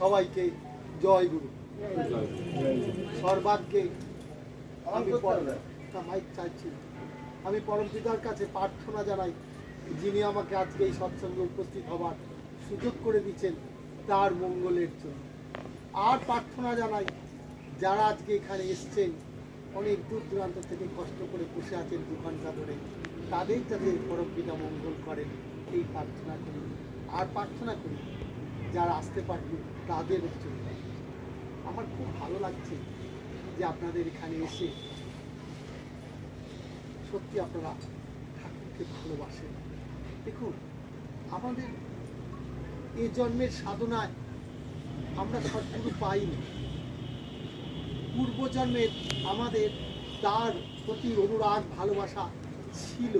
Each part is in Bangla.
সবাইকে জয় গুরু। সর্বাগ্যে আমি মাইক চাইছি। আমি পরম পিতার কাছে প্রার্থনা জানাই, যিনি আমাকে আজকে এই সৎসঙ্গে উপস্থিত হবার সুযোগ করে দিচ্ছেন তার মঙ্গলের জন্য। আর প্রার্থনা জানাই, যারা আজকে এখানে এসছেন, অনেক দূর দূরান্ত থেকে কষ্ট করে বসে আছেন দু ঘণ্টা ধরে, তাদের যাতে পরম পিতা মঙ্গল করেন, এই প্রার্থনা করি। আর প্রার্থনা করি যারা আসতে পারবে তাদের জন্য। আমার খুব ভালো লাগছে যে আপনাদের এখানে এসে সত্যি আপনারা ঠাকুরকে ভালোবাসেন। দেখুন, আমাদের এ জন্মের সাধনায় আমরা সদ্গুরু পাইনি। পূর্বজন্মের আমাদের তার প্রতি অনুরাগ, ভালোবাসা ছিল।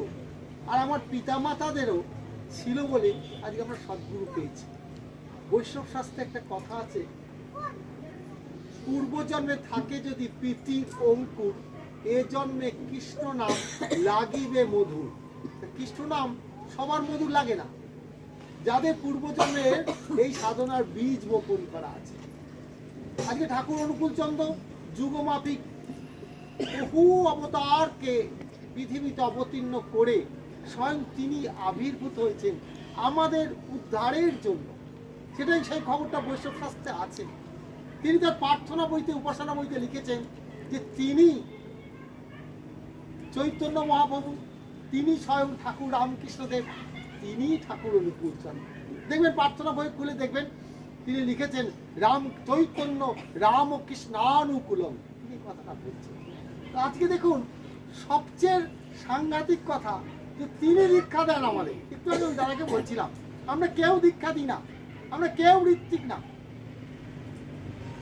আর আমার পিতামাতাদেরও ছিল বলে আজকে আমরা সদ্গুরু পেয়েছি। বৈষ্ণব শাস্ত্রে একটা কথা আছে পূর্বজন্মে থাকে যদি প্রীতির অঙ্কুর, এ জন্মে কৃষ্ণ নাম লাগিবে মধুর। কৃষ্ণ নাম সবার মধুর লাগে না। যাদের পূর্বজন্মে এই সাধনার বীজ বপন করা আছে। আজকে ঠাকুর অনুকূল চন্দ্র যুগমাফিক বহু অবতারকে পৃথিবীতে অবতীর্ণ করে স্বয়ং তিনি আবির্ভূত হয়েছেন আমাদের উদ্ধারের জন্য। সেটাই সেই খবরটা বৈষ্ণব শাস্ত্রে আছে। তিনি তার প্রার্থনা বইতে, উপাসনা বইতে লিখেছেন যে তিনি চৈতন্য মহাপ্রভু, তিনি স্বয়ং ঠাকুর রামকৃষ্ণদেব তিনি ঠাকুর অনুকূল দেখবেন, প্রার্থনা বই খুলে দেখবেন, তিনি লিখেছেন, রাম, চৈতন্য রামকৃষ্ণানুকূলম। তিনি কথাটা বলছেন। তো আজকে দেখুন, সবচেয়ে সাংঘাতিক কথা যে তিনি দীক্ষা দেন আমাদের। একটু আগে দাদাকে বলছিলাম, আমরা কেউ দীক্ষা দিই না। আমরা কেউ ঋত্বিক না।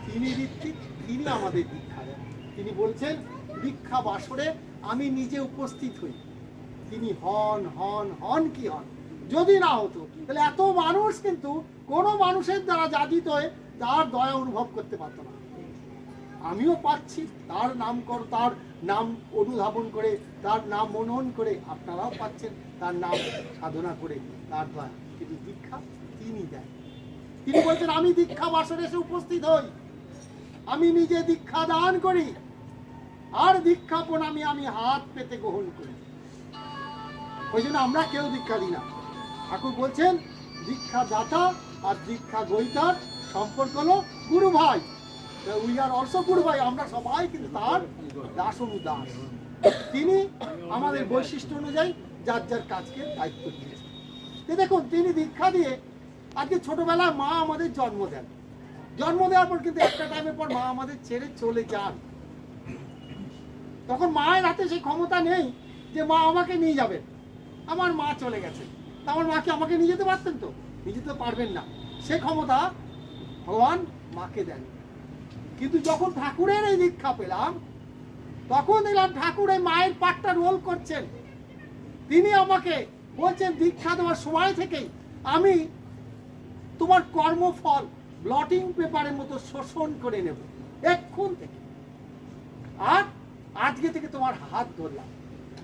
তিনি ঋত্বিক, তিনি আমাদের দীক্ষা দেন তিনি বলছেন দীক্ষা বাসরে আমি নিজে উপস্থিত হই। তিনি হন হন হন কি হন? যদি না হতো, তাহলে এত মানুষ কিন্তু কোনো মানুষের দ্বারা যাদিত হয়ে তার দয়া অনুভব করতে পারতো না। আমিও পাচ্ছি, তার নাম কর, তার নাম অনুধাবন করে, তার নাম মনন করে আপনারাও পাচ্ছেন, তার নাম সাধনা করে, তার দয়া কিন্তু দীক্ষা তিনি দেন তিনি বলছেন, আমি দীক্ষা বাসরে এসে উপস্থিত হই। আমি নিজে দীক্ষা দান করি। আর দীক্ষাপন আমি আমি হাত পেতে গ্রহণ করি। ওই জন্য আমরা কেউ দীক্ষা দিই না। ঠাকুর বলছেন, দীক্ষা দাতা আর দীক্ষা গ্রহিতার সম্পর্ক হলো গুরু ভাই। উই আর অলসো গুরু ভাই, আমরা সবাই কিন্তু তার দাস অনুদাস তিনি আমাদের বৈশিষ্ট্য অনুযায়ী যার যার কাজকে দায়িত্ব দিয়েছেন। দেখুন, তিনি দীক্ষা দিয়ে আজকে ছোটবেলায় মা আমাদের জন্ম দেন। জন্ম দেওয়ার পর কিন্তু একটা টাইমের পর মা আমাদের ছেড়ে চলে যান। তখন মায়ের হাতে সেই ক্ষমতা নেই যে মা আমাকে নিয়ে যাবেন আমার মা চলে গেছে। আমার মাকে আমাকে নিয়ে যেতে পারতেন তো? নিয়ে যেতে পারবেন না। সে ক্ষমতা ভগবান মাকে দেন। কিন্তু যখন ঠাকুরের এই দীক্ষা পেলাম, তখন দেখলাম ঠাকুর এই মায়ের পাটটা রোল করছেন। তিনি আমাকে বলছেন, দীক্ষা দেওয়ার সময় থেকেই আমি তোমার কর্মফল ব্লটিং পেপারের মতো শোষণ করে নেব এক্ষুন থেকে। আর আজকে থেকে তোমার হাত ধরলাম।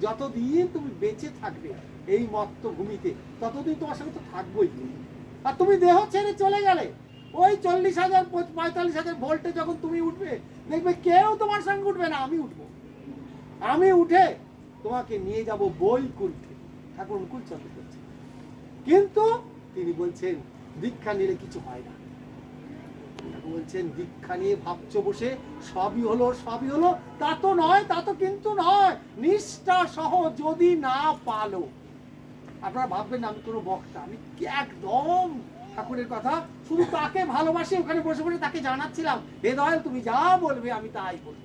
যতদিন তুমি বেঁচে থাকবে এই মত্ত ভূমিতে, ততদিন তোমার সঙ্গে তো থাকবোই আর তুমি দেহ ছেড়ে চলে গেলে, ওই চল্লিশ হাজার, পঁয়তাল্লিশ হাজার ভোল্টে যখন তুমি উঠবে, দেখবে কেউ তোমার সঙ্গে উঠবে না, আমি উঠবো। আমি উঠে তোমাকে নিয়ে যাব বই কুণ্ঠে ঠাকুর অনুকূল চন্দ্র কিন্তু তিনি বলছেন দীক্ষা নিলে কিছু হয় না। বলছেন, দীক্ষা নিয়ে ভাবছ বসে? সবই হলো সবই হলো। তা তো নয়, তা তো কিন্তু নয়। নিষ্ঠা সহ যদি না পালো। আপনারা ভাববেন আমি কোনো বক্তা, আমি একদম ঠাকুরের কথা। শুধু তাকে ভালোবাসি, ওখানে বসে বসে তাকে জানাচ্ছিলাম হে দয়াল তুমি যা বলবে, আমি তাই বলব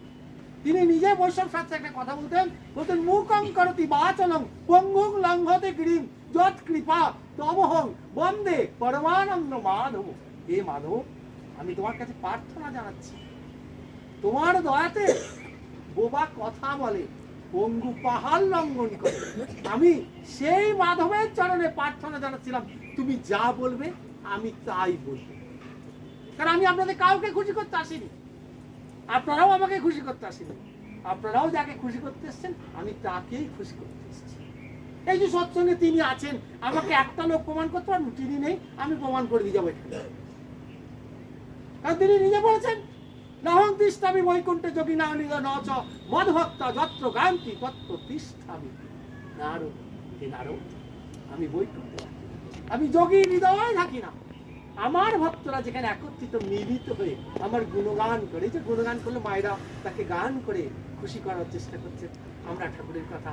তিনি নিজে বৈষ্ণব শাস্ত্রে একটা কথা বলতেন বলতেন, মুখং করতি বাচলং পঙ্গুং লঙ্ঘতে গিরিম যৎ কৃপা তবহং বন্দে পরমানন্দ মাধব। হে মাধব, আমি তোমার কাছে প্রার্থনা জানাচ্ছি। তোমার দয়াতে বোবা কথা বলে পঙ্গু পাহাড় লঙ্ঘন করে। আমি সেই মাধবের চরণে প্রার্থনা জানাচ্ছিলাম, তুমি যা বলবে, আমি তাই বলব। কারণ আমি আপনাদের কাউকে খুশি করতে আসিনি। আপনারাও আমাকে খুশি করতে আসেনি। আপনারাও যাকে খুশি করতে এসছেন, আমি তাকেই খুশি করতে এই যে সৎসঙ্গে তিনি আছেন, আমাকে একটা লোক প্রমাণ করতে পারবেন তিনি নেই, আমি প্রমাণ করে দিয়ে যাব এখানে। তিনি নিজে বলেছেন, নাহং তিষ্ঠামি বৈকুণ্ঠে যোগী না নিজ ন চ মদভক্তা যত্র গান্তি তিষ্ঠামি নারদ, হে নারদ, আমি বৈকুণ্ঠে আমি যোগী হৃদয় থাকি না। আমার ভক্তরা যেখানে একত্রিত, মিলিত হয়ে আমার গুণগান করে যে গুণগান করলে মায়েরা তাকে গান করে খুশি করার চেষ্টা করছে। আমরা ঠাকুরের কথা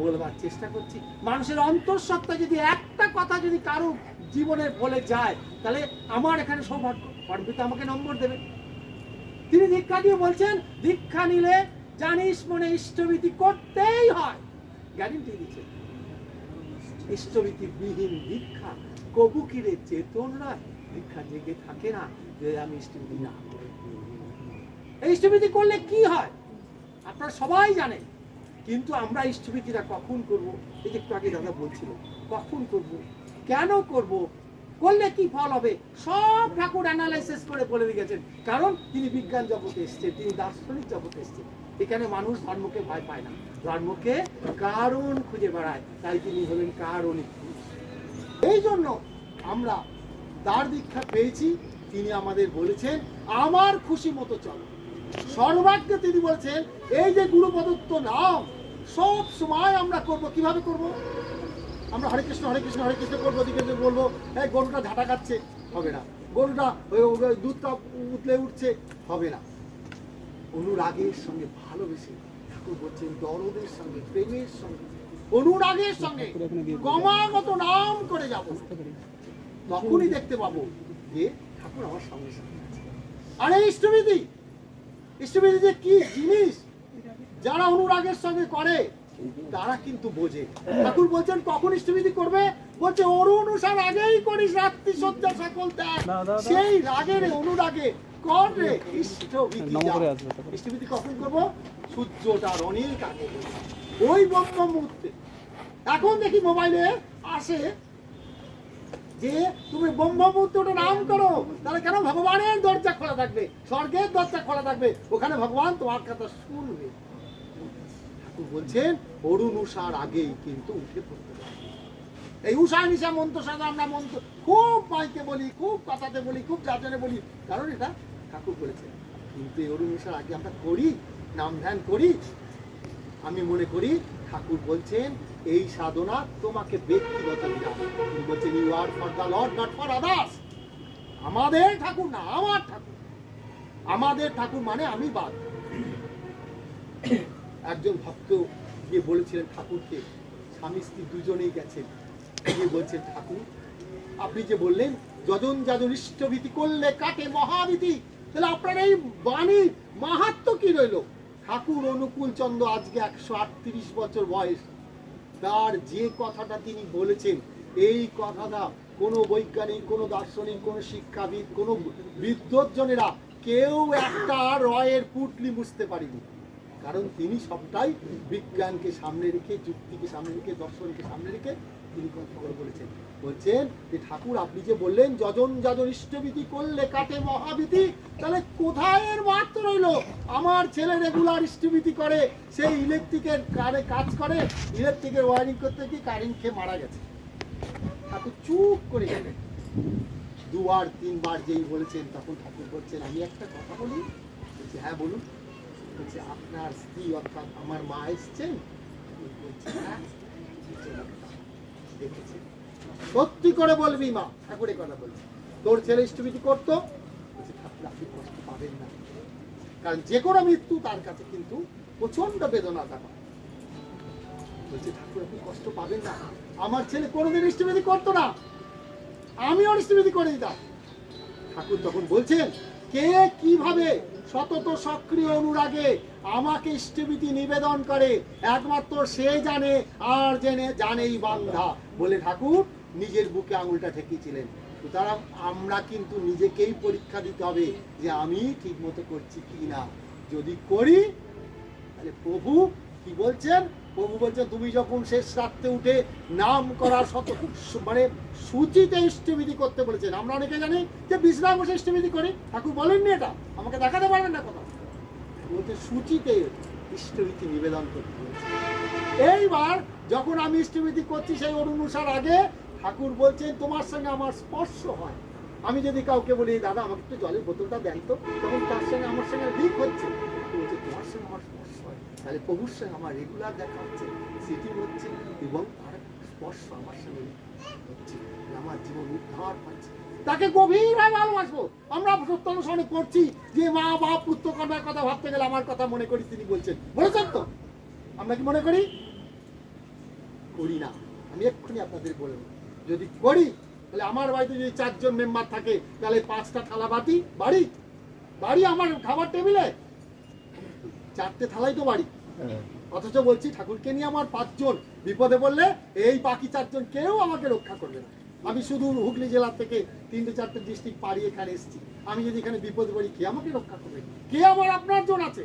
বলবার চেষ্টা করছি। মানুষের অন্তঃসত্ত্বা যদি একটা কথা যদি কারও জীবনে বলে যায়, তাহলে আমার এখানে সৌভাগ্য। পণ্ডিত আমাকে নম্বর দেবে। তিনি দীক্ষা দিয়ে বলছেন, দীক্ষা নিলে জানিস মনে ইষ্টভীতি করতেই হয়। গ্যারেন্টি দিচ্ছে। ইষ্টভীতি বিহীন দীক্ষা কবু কিরে চেতন নয়? দীক্ষা জেগে থাকে না যে আমি ইষ্টভীতি না। এই ইষ্টভীতি করলে কি হয়? আপনারা সবাই জানেন। কিন্তু আমরা ইষ্টভীতিটা কখন করব? এই যে একটু আগে দাদা বলছিল, কখন করব? কেন করব? করলে কি ফল হবে? সব ঠাকুর অ্যানালাইসিস করে বলে গেছেন। কারণ তিনি বিজ্ঞান জগতে এসছেন, তিনি দার্শনিক জগতে এসছেন। এখানে মানুষ ধর্মকে ভয় পায় না। ধর্মকে কারণ খুঁজে বেড়ায়। তাই তিনি হলেন কারণিক এই জন্য আমরা তার দীক্ষা পেয়েছি। তিনি আমাদের বলেছেন, আমার খুশি মতো চলো। সর্বাগ্যে তিনি বলেছেন, এই যে গুরু প্রদত্ত নাম সব সময় আমরা করব। কীভাবে করব? আমরা হরে কৃষ্ণ হরে কৃষ্ণ হরে কৃষ্ণ করব, দিকে বলব, এই গরুটা ঝাঁটা খাচ্ছে, হবে না। গরুটা দুধটা উতলে উঠছে, হবে না। অনুরাগের সঙ্গে ভালোবেসে ঠাকুর বলছেন, দরদের সঙ্গে, প্রেমের সঙ্গে, অনুরাগের সঙ্গে ক্রমাগত নাম করে যাব। তখনই দেখতে পাবো যে ঠাকুর আমার সঙ্গে সঙ্গে আছে। আর, ইষ্টবিধি! ইষ্টবিধি যে কি জিনিস? যারা অনুরাগের সঙ্গে করে তারা কিন্তু বোঝে। ঠাকুর বলছেন কখন ইষ্টবিধি করবে? বলছে ওর অনুসার আগেই করিস রাত্রি সজ্জা সকল ত্যাগ। সেই রাগের অনুরাগে কর রে ইষ্টবিধি করে যা। আসবে তখন। ইষ্টবিধি কখন করব? সূর্যটার অনেক আগে ওই ব্রহ্ম মুহূর্তে এখন দেখি মোবাইলে আসে যে তুমি ব্রহ্ম মুহূর্তটা নাম করো। তাহলে কেন ভগবানের দরজা খোলা থাকবে? স্বর্গের দরজা খোলা থাকবে। ওখানে ভগবান তোমার কথা শুনবে। ঠাকুর বলছেন, অরুণ উষার আগেই কিন্তু উঠে পড়তে হবে এই উষা নিশা মন্ত্র সাদা আমরা মন্ত্র খুব মাইকে বলি, খুব কথাতে বলি, খুব যাজনে বলি, কারণ এটা ঠাকুর বলেছেন কিন্তু এই অরুণ উষার আগে আমরা করি, নাম ধ্যান করি, আমি মনে করি ঠাকুর বলছেন, এই সাধনা তোমাকে ব্যক্তিগত বলছেন you are for the lord not for others আমাদের ঠাকুর না, আমার ঠাকুর। আমাদের ঠাকুর মানে আমি বাদ। একজন ভক্ত গিয়ে বলেছিলেন ঠাকুরকে, স্বামী স্ত্রী দুজনেই গেছেন। গিয়ে বলছেন, ঠাকুর, আপনি যে বললেন, যজন যাজন ইষ্টভীতি করলে কাটে মহাভীতি, তাহলে আপনার এই বাণীর মাহাত্ম কি রইল? ঠাকুর অনুকূল চন্দ্র আজকে একশো আটত্রিশ বছর বয়স। তার যে কথাটা তিনি বলেছেন, এই কথাটা কোনো বৈজ্ঞানিক, কোনো দার্শনিক, কোনো শিক্ষাবিদ, কোনো বিদ্বজ্জনেরা কেউ একটা রয়ের পুটলি বুঝতে পারেনি। কারণ তিনি সবটাই বিজ্ঞানকে সামনে রেখে, যুক্তিকে সামনে রেখে, দর্শনকে সামনে রেখে তিনি কথাগুলো বলেছেন। বলছেন যে, ঠাকুর, আপনি যে বললেন, যজন যাজন ইষ্টবিধি করলে কাটে মহাবিধি, তাহলে কোথায় এর মাত্র রইল? আমার ছেলে রেগুলার ইষ্টবিধি করে সেই ইলেকট্রিকের কারে কাজ করে, ইলেকট্রিকের ওয়ারিং করতে গিয়ে কারেন্ট খেয়ে মারা গেছে। ঠাকুর চুপ করে গেলেন। দুবার, তিনবার যেই বলেছেন, তখন ঠাকুর বলছেন, আমি একটা কথা বলি? হ্যাঁ বলুন। বলছে আপনার স্ত্রী অর্থাৎ আমার মা এসছেন "হ্যাঁ, সত্যি করে বলবি মা ঠাকুরের কথা বলছে। তোর ছেলে ইষ্টবিধি করতো আপনি কষ্ট পাবেন না। কারণ যে কোনো মৃত্যু তার কাছে কিন্তু প্রচণ্ড বেদনা দেওয়া বলছে ঠাকুর আপনি কষ্ট পাবেন না। আমার ছেলে কোনোদিন ইষ্টবিধি করতো না। আমি ইষ্টবিধি করে দিতাম ঠাকুর তখন বলছেন কে কীভাবে সতত সক্রিয় অনুরাগে আমাকে ইষ্টভীতি নিবেদন করে। একমাত্র সে জানে, আর জেনে, জানেই বান্ধা। বলে ঠাকুর নিজের বুকে আঙুলটা ঠেকিয়েছিলেন। সুতরাং আমরা কিন্তু নিজেকেই পরীক্ষা দিতে হবে যে আমি ঠিকমতো করছি কি না যদি করি, তাহলে প্রভু কি বলছেন? প্রভু বলছে, তুমি যখন শেষ রাত্রে উঠে নাম করার শত মানে সূচিতে ইষ্টবিধি করতে বলেছেন। আমরা অনেকে জানি যে বিশ্রাম বসে ইষ্টবিধি করি। ঠাকুর বলেননি এটা। আমাকে দেখাতে পারবেন না কথা বলছে, সূচিতে ইষ্টবিধি নিবেদন করতে এইবার যখন আমি ইষ্টবিধি করছি সেই অনুসার আগে, ঠাকুর বলছেন, তোমার সঙ্গে আমার স্পর্শ হয়। আমি যদি কাউকে বলি, দাদা, আমাকে একটু জলের বোতলটা দেন তো। তখন তার সঙ্গে আমার সঙ্গে লিক হচ্ছে বলছে, তোমার সঙ্গে আমার তাহলে প্রভুর সঙ্গে আমার রেগুলার দেখা হচ্ছে সিটিং হচ্ছে এবং তার স্পর্শ আমার সঙ্গে হচ্ছে আমার জীবন উদ্ধার পাচ্ছে তাকে গভীরভাবে ভালোবাসবো। আমরা সত্যানুসরণে করছি যে মা বা পুত্র, কন্যার কথা ভাবতে গেলে আমার কথা মনে করি, তিনি বলছেন। বলেছেন তো? আমরা কি মনে করি? করি না। আমি এক্ষুনি আপনাদের বলব যদি করি, তাহলে আমার বাড়িতে যদি চারজন মেম্বার থাকে, তাহলে পাঁচটা থালা বাতি বাড়ি। বাড়ি, আমার খাবার টেবিলে চারটে থালাই তো বাড়ি। অথচ বলছি ঠাকুরকে নিয়ে আমার পাঁচজন বিপদে পড়লে এই বাকি চারজন কেউ আমাকে রক্ষা করবে না। আমি শুধু হুগলি জেলা থেকে তিনটে চারটে ডিস্ট্রিক্ট পাড়ি এখানে এসেছি। আমি যদি এখানে বিপদে পড়ি কে আমাকে রক্ষা করবে? কে আমার আপনার জন আছে?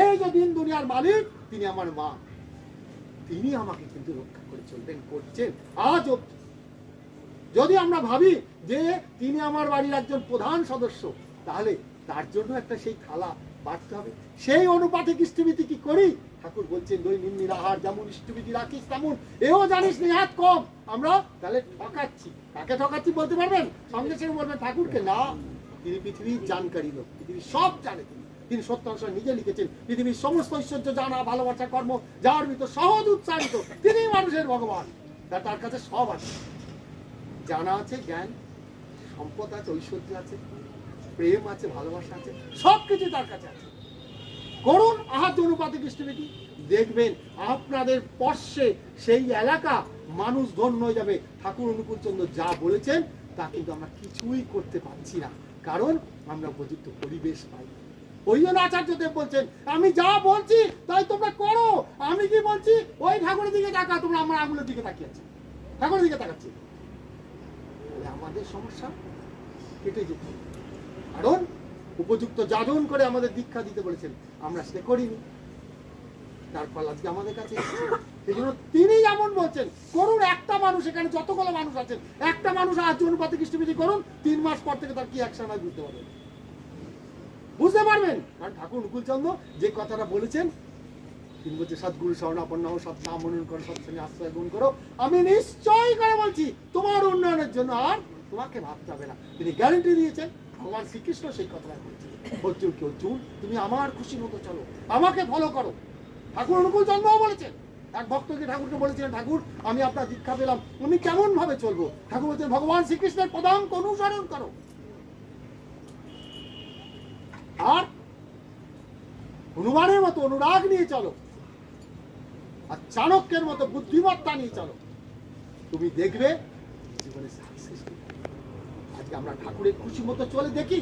এই যে দিন দুনিয়ার মালিক তিনি আমার মা। তিনি আমাকে কিন্তু রক্ষা করে চলবেন করছেন আজ অব্দি যদি আমরা ভাবি যে তিনি আমার বাড়ির একজন প্রধান সদস্য তাহলে তার জন্য একটা সেই থালা বাড়তে হবে। সেই অনুপাতে ইষ্টবিতি কি করি? ঠাকুর বলছেন দৈনিক আহার যেমন ইষ্টবিতি রাখিস তেমন। এও জানিস নিহাত কম। আমরা তাহলে ঠকাচ্ছি। কাকে ঠকাচ্ছি বলতে পারবেন? সঙ্গে সঙ্গে বলবেন, ঠাকুরকে, না, তিনি পৃথিবীর জানকারী লোক, পৃথিবীর সব জানে তিনি। তিনি সত্যাংশ নিজে লিখেছেন, পৃথিবীর সমস্ত ঐশ্বর্য জানা, ভালোবাসা, কর্ম, যার ভিতর সহজ উৎসাহিত তিনি মানুষের ভগবান। তার কাছে সব আছে। জানা আছে জ্ঞান, সম্পদ আছে, ঐশ্বর্য আছে। প্রেম আছে, ভালোবাসা আছে সব কিছু তার কাছে আছে। করুন আহাত অনুপাতে দৃষ্টিবিধি দেখবেন আপনাদের পর্ষে সেই এলাকা মানুষ ধন্য যাবে। ঠাকুর অনুকূল চন্দ্র যা বলেছেন, তা কিন্তু আমরা কিছুই করতে পারছি না। কারণ আমরা উপযুক্ত পরিবেশ পাই। ওই জন্য আচার্যদেব বলছেন, আমি যা বলছি, তাই তোমরা করো। আমি কি বলছি? ওই ঠাকুরের দিকে তাকা তোমরা আমার আঙুলের দিকে তাকিয়ে আছো। ঠাকুরের দিকে তাকাচ্ছি। আমাদের সমস্যা কেটে যেত কারণ উপযুক্ত যাজন করে আমাদের দীক্ষা দিতে বলেছেন। আমরা সেটা করিনি। তার ফল আজকে আমাদের কাছে। সেই জন্য তিনি যেমন বলছেন, করুন, একটা মানুষ এখানে যতগুলো মানুষ আছেন, একটা মানুষ আজ অনুপাতে কৃষ্ণবিধি করুন, তিন মাস পর থেকে তার কি অ্যাকশন বুঝতে পারবেন? বুঝতে পারবেন? কারণ ঠাকুর অনুকূলচন্দ্র যে কথাটা বলেছেন, তিনি বলছে সদ্গুরু স্বর্ণাপন্ন সৎ মনন করো সৎসঙ্গে আশ্রয় গ্রহণ করো। আমি নিশ্চয় করে বলছি, তোমার উন্নয়নের জন্য আর তোমাকে ভাবতে হবে না। তিনি গ্যারেন্টি দিয়েছেন। ভগবান শ্রীকৃষ্ণ সেই কথাটা বলছেন অর্জুনকে অর্জুন তুমি আমার খুশি মতো চলো। আমাকে ফলো করো। ঠাকুর অনুকূল জন্মও বলেছেন। এক ভক্তকে ঠাকুরকে বলেছিলেন, ঠাকুর, আমি আপনার দীক্ষা পেলাম। আমি কেমন ভাবে চলবো? ঠাকুর বলছেন, ভগবান শ্রীকৃষ্ণের পদাঙ্ক অনুসরণ করো। আর হনুমানের মতো অনুরাগ নিয়ে চলো। আর চাণক্যের মতো বুদ্ধিমত্তা নিয়ে চলো। তুমি দেখবে জীবনে সাকসেস আজকে আমরা ঠাকুরের খুশি মতো চলে দেখি,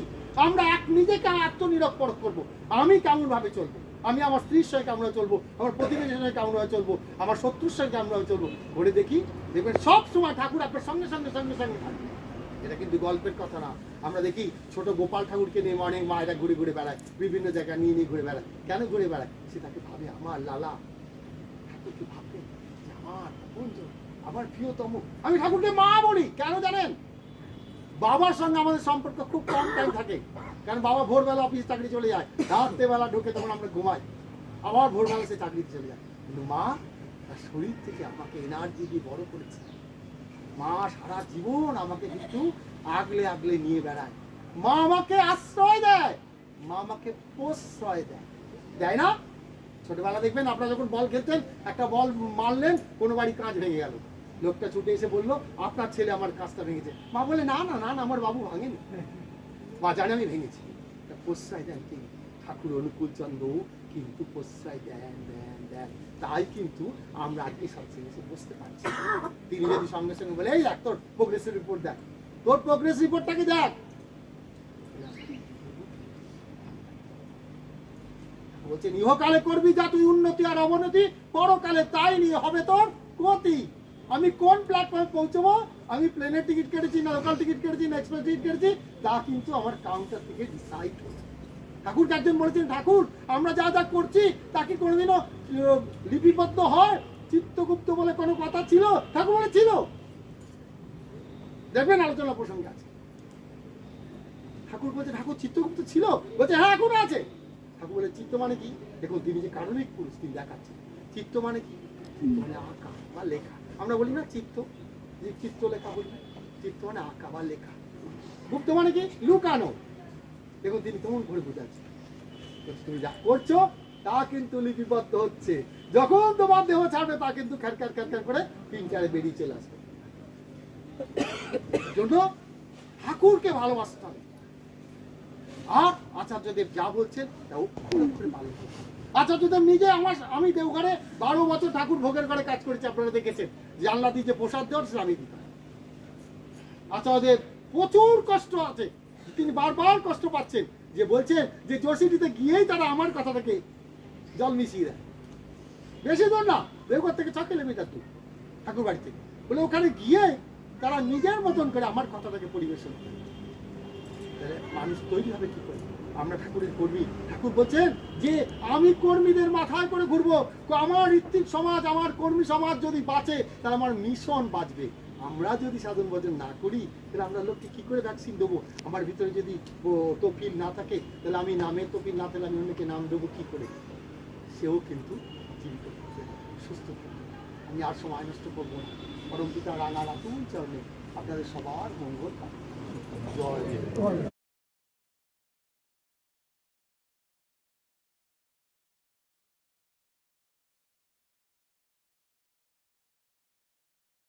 আমরা এক নিজেকে আত্মনিরক্ষণ করব। আমি কেমন ভাবে চলবো? আমি আমার স্ত্রীর সঙ্গে কেমন ভাবে চলবো? আমার প্রতিবেশীর সঙ্গে কেমন ভাবে চলবো? আমার শত্রুর সঙ্গে কেমন ভাবে চলবো? ঘুরে দেখি, দেখবেন সব সময় ঠাকুর আপনার সঙ্গে সঙ্গে সঙ্গে সঙ্গে থাকবে। এটা কিন্তু গল্পের কথা না। আমরা দেখি ছোট গোপাল ঠাকুরকে নিয়ে অনেক মায়েরা ঘুরে ঘুরে বেড়ায়, বিভিন্ন জায়গায় নিয়ে নিয়ে ঘুরে বেড়ায়। কেন ঘুরে বেড়ায়? সে তাকে ভাবে, আমার লালা, ঠাকুর কি ভাববেন যে আমার আমার প্রিয়তম? আমি ঠাকুরকে মা বলি, কেন জানেন? বাবার সঙ্গে আমাদের সম্পর্ক খুব কম টাইম থাকে। কারণ বাবা ভোরবেলা অফিস চাকরি চলে যায়, রাত্রেবেলা ঢুকে তখন আমরা ঘুমাই। আবার ভোরবেলা সে চাকরিতে চলে যায়। কিন্তু মা, তার শরীর থেকে আমাকে এনার্জি দিয়ে বড় করেছে। মা সারা জীবন আমাকে কিন্তু আগলে আগলে নিয়ে বেড়ায়। মা আমাকে আশ্রয় দেয়। মা আমাকে প্রশ্রয় দেয়। দেয় না? ছোটবেলা দেখবেন আপনারা যখন বল খেলতেন, একটা বল মারলেন, কোনো বাড়ি কাজ ভেঙে গেল। লোকটা ছুটে এসে বলল, আপনার ছেলে আমার কাজটা ভেঙেছে। মা বলে, না না না না, আমার বাবু ভাঙেনি। জানে আমি ভেঙেছি। প্রশ্রয় দেন তিনি। ঠাকুর অনুকূল চন্দ্র, কিন্তু প্রশ্রয় দেন দেন দেন। তাই কিন্তু আমরা আজকে সবচেয়ে এসে বসতে পারছি তিনি যদি সঙ্গে সঙ্গে বলে, এই দেখ তোর প্রোগ্রেস রিপোর্ট দেখ। তোর প্রোগ্রেস রিপোর্টটাকে দেখ? বলছেন ইহকালে করবি যা তুই উন্নতি আর অবনতি, পরকালে তাই নিয়ে হবে তোর গতি আমি কোন প্ল্যাটফর্মে পৌঁছবো? আমি প্লেনের টিকিট কেটেছি না লোকাল টিকিট কেটেছি না এক্সপ্রেস টিকিট কেটেছি, তা কিন্তু আমার কাউন্টার থেকে ডিসাইড হবে ঠাকুর একজন বলেছেন, ঠাকুর, আমরা যা যা করছি, তা কি কোনোদিনও লিপিবদ্ধ হয়? চিত্তগুপ্ত বলে কোনো কথা ছিল? ঠাকুর বলে ছিল। দেখবেন আলোচনা প্রসঙ্গে আছে। ঠাকুর বলছে, ঠাকুর, চিত্তগুপ্ত ছিল? বলছে হ্যাঁ এখনও আছে। ঠাকুর বলে, চিত্ত মানে কি? দেখুন, তিনি যে কারণিক পুরুষ তিনি দেখাচ্ছেন। চিত্ত মানে কি? মানে আঁকা বা লেখা। আমরা বলি না চিত্ত, যে চিত্ত লেখা বলি চিত্ত মানে আঁকা বা লেখা। গুপ্ত মানে কি? লুকানো। দেখুন, তিনি কেমন করে বুঝাচ্ছেন। তুমি যা করছ, তা কিন্তু লিপিবদ্ধ হচ্ছে। যখন তোমার দেহ ছাড়বে, তা কিন্তু খ্যারখ্যার খ্যারখ্যার করে পিঞ্চারে বেরিয়ে চলে আসবে। জন্য ঠাকুরকে ভালোবাসতে হবে। আর আচার্যদেব যা বলছেন তা পালন করতে হবে। আচার্যদেব নিজে আমার আমি দেওঘরে বারো বছর ঠাকুর ভোগের ঘরে কাজ করেছি, আপনারা দেখেছেন। জানলা দিয়ে যে প্রসাদ দেওয়ার সেটা আমি দিতাম। আচার্যদেব প্রচুর কষ্ট আছে। তিনি বারবার কষ্ট পাচ্ছেন যে বলছেন যে যোশীটিতে গিয়েই তারা আমার কথাটাকে জল মিশিয়ে দেয়। বেশি দূর না, দেওঘর থেকে ছ কিলোমিটার দূর, ঠাকুর বাড়ি থেকে। বলে ওখানে গিয়ে তারা নিজের মতন করে আমার কথাটাকে পরিবেশন করে। মানুষ তৈরি হবে কি করে? আমরা ঠাকুরের কর্মী। ঠাকুর বলছেন যে, আমি কর্মীদের মাথায় করে ঘুরবো। আমার ঋত্বিক সমাজ, আমার কর্মী সমাজ যদি বাঁচে, তাহলে আমার মিশন বাঁচবে। আমরা যদি সাধন ভজন না করি, তাহলে আমরা লোককে কি করে ভ্যাকসিন দেবো? আমার ভিতরে যদি তফিল না থাকে, তাহলে আমি নামের তফিল না থাকলে আমি অন্যকে নাম দেবো কি করে? সেও কিন্তু জীবিত সুস্থ আমি আর সময় নষ্ট করব না। পরম পিতা রাঙা রাতুল চরণে আপনাদের সবার মঙ্গল জয়।